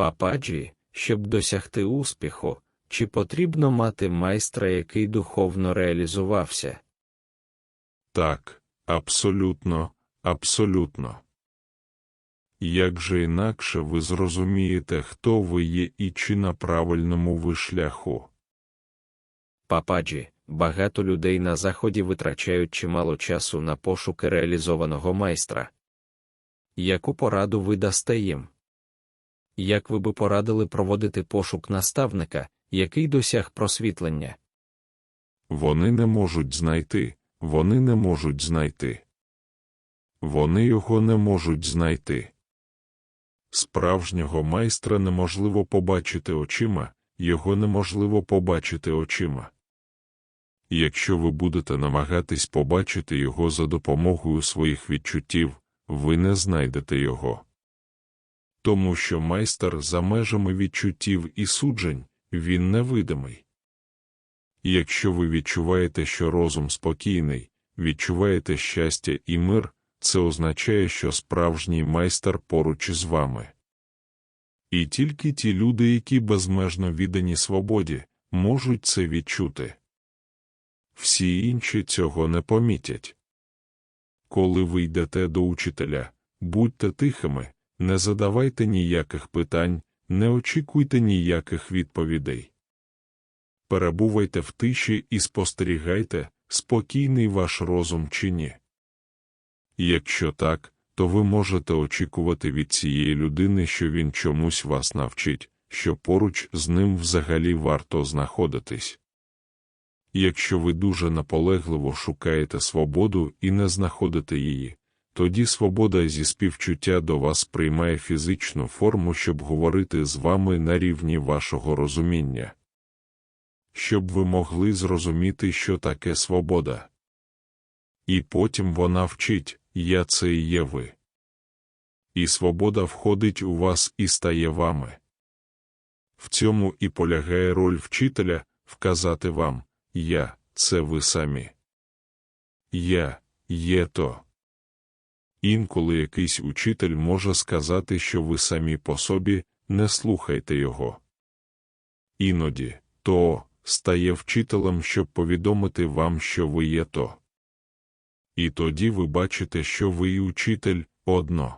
Пападжі, щоб досягти успіху, чи потрібно мати майстра, який духовно реалізувався? Так, абсолютно, абсолютно. Як же інакше ви зрозумієте, хто ви є і чи на правильному ви шляху? Пападжі, багато людей на заході витрачають чимало часу на пошуки реалізованого майстра. Яку пораду ви дасте їм? Як ви би порадили проводити пошук наставника, який досяг просвітлення? Вони не можуть знайти, вони не можуть знайти. Вони його не можуть знайти. Справжнього майстра неможливо побачити очима, його неможливо побачити очима. Якщо ви будете намагатись побачити його за допомогою своїх відчуттів, ви не знайдете його. Тому що майстер за межами відчуттів і суджень, він невидимий. Якщо ви відчуваєте, що розум спокійний, відчуваєте щастя і мир, це означає, що справжній майстер поруч із вами. І тільки ті люди, які безмежно віддані свободі, можуть це відчути. Всі інші цього не помітять. Коли ви йдете до учителя, будьте тихими, не задавайте ніяких питань, не очікуйте ніяких відповідей. Перебувайте в тиші і спостерігайте, спокійний ваш розум чи ні. Якщо так, то ви можете очікувати від цієї людини, що він чомусь вас навчить, що поруч з ним взагалі варто знаходитись. Якщо ви дуже наполегливо шукаєте свободу і не знаходите її, тоді свобода зі співчуття до вас приймає фізичну форму, щоб говорити з вами на рівні вашого розуміння. Щоб ви могли зрозуміти, що таке свобода. І потім вона вчить Я це і є ви. І свобода входить у вас і стає вами. В цьому і полягає роль вчителя вказати вам Я це ви самі. Я є то. Інколи якийсь учитель може сказати, що ви самі по собі не слухайте його. Іноді то стає вчителем, щоб повідомити вам, що ви є то. І тоді ви бачите, що ви і учитель одно.